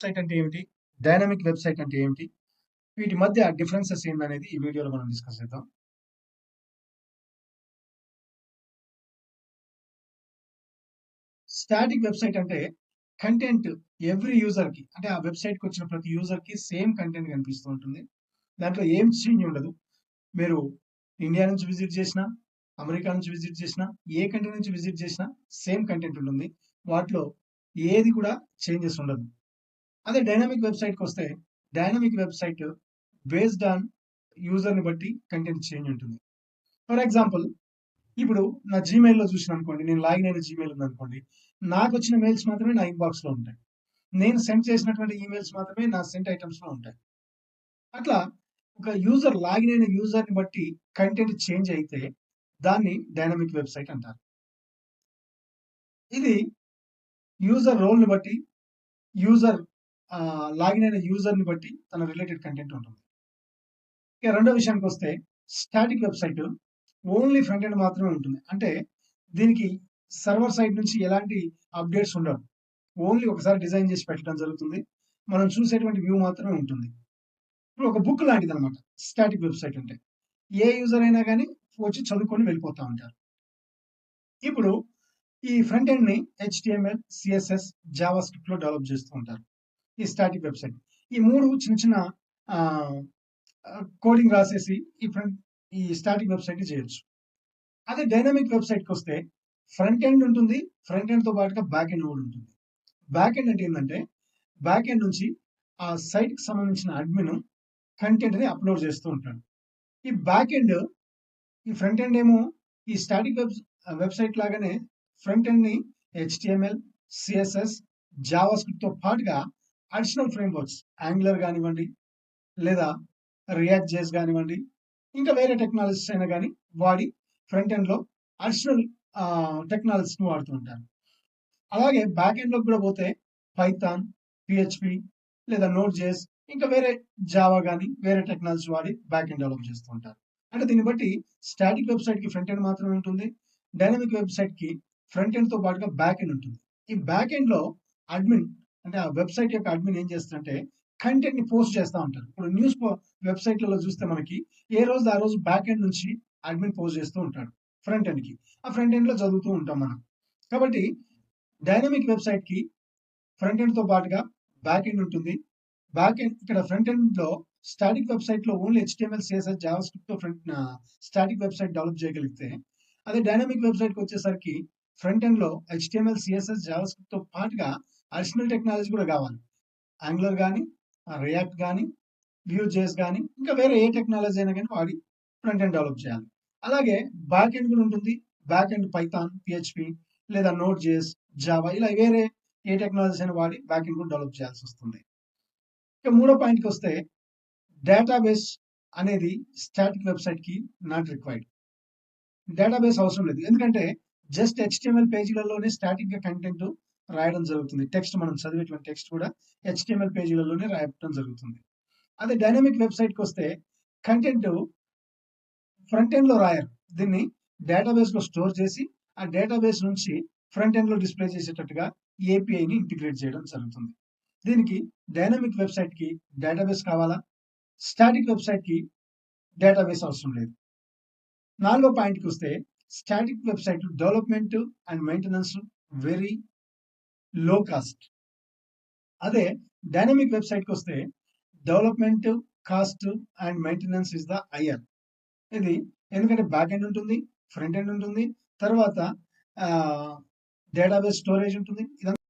Website అంటే ఏమిటి? Dynamic website అంటే ఏమిటి? వీటి మధ్య డిఫరెన్సెస్ ఏందనేది ఈ వీడియోలో మనం డిస్కస్ చేద్దాం. స్టాటిక్ వెబ్‌సైట్ అంటే కంటెంట్ ఎవ్రీ యూజర్‌కి అంటే ఆ వెబ్సైట్కి వచ్చిన ప్రతి యూజర్‌కి సేమ్ కంటెంట్ కనిపిస్తూ ఉంటుంది. దాంట్లో ఏం చేంజ్ ఉండదు. మీరు ఇండియా నుంచి విజిట్ చేసినా, అమెరికా నుంచి విజిట్ చేసినా, ఏ కంట్రీ నుంచి విజిట్ చేసినా సేమ్ కంటెంట్ ఉంటుంది. వాటిలో ఏది కూడా చేంజెస్ ఉండదు. అదే డైనమిక్ వెబ్‌సైట్‌కొస్తే డైనమిక్ వెబ్‌సైట్ బేస్డ్ ఆన్ యూజర్‌ని బట్టి కంటెంట్ చేంజ్ ఉంటుంది. ఫర్ ఎగ్జాంపుల్ ఇప్పుడు నా జీమెయిల్‌లో చూసిననుకోండి, నేను లాగిన్ అయిన జీమెయిల్ నాకు వచ్చిన మెయిల్స్ మాత్రమే నా ఇన్‌బాక్స్‌లో ఉంటాయి. నేను సెండ్ చేసినటువంటి ఈమెయిల్స్ మాత్రమే నా సెంట్ ఐటెమ్స్‌లో ఉంటాయి. అట్లా ఒక యూజర్ లాగిన్ అయిన యూజర్‌ని బట్టి కంటెంట్ చేంజ్ అయితే దాన్ని డైనమిక్ వెబ్‌సైట్ అంటారు. ఇది యూజర్ రోల్‌ని బట్టి యూజర్ లాగిన్ అయిన యూజర్‌ని బట్టి తన రిలేటెడ్ కంటెంట్ ఉంటుంది. ఇక రెండో విషయానికి వస్తే static website only front end మాత్రమే ఉంటుంది. అంటే దీనికి సర్వర్ సైడ్ నుంచి ఎలాంటి అప్‌డేట్స్ ఉండవు. ఓన్లీ ఒకసారి డిజైన్ చేసి పెట్టడం జరుగుతుంది. మనం చూసేటువంటి వ్యూ మాత్రమే ఉంటుంది. ఇప్పుడు ఒక బుక్ లాంటిది అనమాట స్టాటిక్ వెబ్‌సైట్ అంటే. ఏ యూజర్ అయినా కానీ వచ్చి చదువుకొని వెళ్ళిపోతూ ఉంటారు. ఇప్పుడు ఈ ఫ్రంట్ ఎండ్‌ని హెచ్టిఎంఎల్ సిఎస్ఎస్ జావా స్క్రిప్ట్‌లో డెవలప్ చేస్తూ ఉంటారు. ఈ స్టాటిక్ వెబ్‌సైట్. ఈ మూడు చిన్న చిన్న కోడింగ్ రాసేసి ఈ ఫ్రంట్ ఈ స్టాటిక్ వెబ్సైట్ చేయొచ్చు. అదే డైనమిక్ వెబ్సైట్కి వస్తే ఫ్రంట్ ఎండ్ ఉంటుంది. ఫ్రంట్ ఎండ్‌తో పాటుగా బ్యాక్ ఎండ్ కూడా ఉంటుంది. బ్యాక్ ఎండ్ అంటే ఏంటంటే బ్యాక్ ఎండ్ నుంచి ఆ సైట్‌కి సంబంధించిన అడ్మిన్ కంటెంట్‌ని అప్‌లోడ్ చేస్తూ ఉంటాడు. ఈ బ్యాక్ ఎండ్ ఈ ఫ్రంట్ ఎండ్ ఏమో ఈ స్టాటిక్ వెబ్ వెబ్‌సైట్ లాగానే ఫ్రంట్ ఎండ్‌ని హెచ్టిఎంఎల్ సిఎస్ఎస్ జావా స్క్రిప్ట్‌తో పాటుగా అడిషనల్ ఫ్రేమ్‌వర్క్స్ యాంగులర్ కానివ్వండి లేదా రియాక్ట్ జేస్ కానివ్వండి ఇంకా వేరే టెక్నాలజీస్ అయినా కానీ వాడి ఫ్రంట్ ఎండ్‌లో అడిషనల్ టెక్నాలజీస్‌ని వాడుతూ ఉంటారు. అలాగే బ్యాక్ ఎండ్‌లోకి కూడా పోతే పైథాన్, పిహెచ్పి లేదా నోట్ జేస్ ఇంకా వేరే జావా కానీ వేరే టెక్నాలజీ వాడి బ్యాక్ ఎండ్ డెవలప్ చేస్తూ ఉంటారు. అంటే దీన్ని బట్టి స్టాటిక్ వెబ్‌సైట్‌కి ఫ్రంట్ ఎండ్ మాత్రమే ఉంటుంది. డైనమిక్ వెబ్‌సైట్‌కి ఫ్రంట్ ఎండ్‌తో పాటుగా బ్యాక్ ఎండ్ ఉంటుంది. ఈ బ్యాక్ ఎండ్‌లో అడ్మిన్ అంటే ఆ వెబ్‌సైట్ యొక్క అడ్మిన్ ఏం చేస్తుందంటే కంటెంట్ని పోస్ట్ చేస్తా ఉంటారు. ఇప్పుడు న్యూస్ వెబ్‌సైట్‌లలో చూస్తే మనకి ఏ రోజు ఆ రోజు బ్యాక్ ఎండ్ నుంచి అడ్మిన్ పోస్ట్ చేస్తూ ఉంటాడు ఫ్రంట్ ఎండ్‌కి. ఆ ఫ్రంట్ ఎండ్‌లో చదువుతూ ఉంటాం మనం. కాబట్టి డైనమిక్ వెబ్సైట్కి ఫ్రంట్ ఎండ్‌తో పాటుగా బ్యాక్ ఎండ్ ఉంటుంది. బ్యాక్ ఎండ్ ఇక్కడ ఫ్రంట్ ఎండ్‌లో స్టాటిక్ వెబ్సైట్లో only HTML CSS JavaScript front static website develop చేయగలిగితే అదే డైనమిక్ వెబ్సైట్కి వచ్చేసరికి ఫ్రంట్ ఎండ్‌లో హెచ్టిఎంఎల్ సిఎస్ఎస్ జావా స్క్రిప్ట్‌తో పాటుగా అడిషనల్ టెక్నాలజీ కూడా కావాలి. యాంగులర్ కానీ రియాక్ట్ కానీ వ్యూ కానీ ఇంకా వేరే ఏ టెక్నాలజీ అయినా కానీ వాడి ఫ్రంట్ ఎండ్ డెవలప్ చేయాలి. అలాగే బ్యాక్ ఎండ్ కూడా ఉంటుంది. బ్యాక్ ఎండ్ పైథాన్, పిహెచ్పి లేదా నోట్ జేస్ జావా ఇలా వేరే ఏ టెక్నాలజీ అయినా వాడి బ్యాక్ ఎండ్ కూడా డెవలప్ చేయాల్సి వస్తుంది ఇక మూడో పాయింట్కి వస్తే డేటాబేస్ అనేది స్టాటిక్ వెబ్‌సైట్‌కి నాట్ రిక్వైర్డ్. డేటాబేస్ అవసరం లేదు. ఎందుకంటే జస్ట్ హెచ్టిఎంఎల్ పేజీలలోనే స్టాటిక్‌గా కంటెంట్ రాయడం జరుగుతుంది. టెక్స్ట్ మనం చదివేటువంటి టెక్స్ట్ కూడా హెచ్టిఎంఎల్ పేజీలలోనే రాయటం జరుగుతుంది. అదే డైనమిక్ వెబ్సైట్కి వస్తే కంటెంట్ ఫ్రంట్ ఎండ్‌లో రాయరు. దీన్ని డేటాబేస్‌లో స్టోర్ చేసి ఆ డేటాబేస్ నుంచి ఫ్రంట్ ఎండ్‌లో డిస్‌ప్లే చేసేటట్టుగా ఏపీఐని ఇంటిగ్రేట్ చేయడం జరుగుతుంది. దీనికి డైనమిక్ వెబ్‌సైట్‌కి డేటాబేస్ కావాలా? స్టాటిక్ వెబ్‌సైట్‌కి డేటాబేస్ అవసరం లేదు. నాలుగో పాయింట్కి వస్తే static website development and maintenance very low cost. అదే dynamic వెబ్‌సైట్‌కొస్తే development, cost and maintenance is the higher ఇది ఎందుకంటే బ్యాక్ ఎండ్ ఉంటుంది. ఫ్రంట్ ఎండ్ ఉంటుంది. తర్వాత డేటాబేస్ స్టోరేజ్ ఉంటుంది. ఇదంతా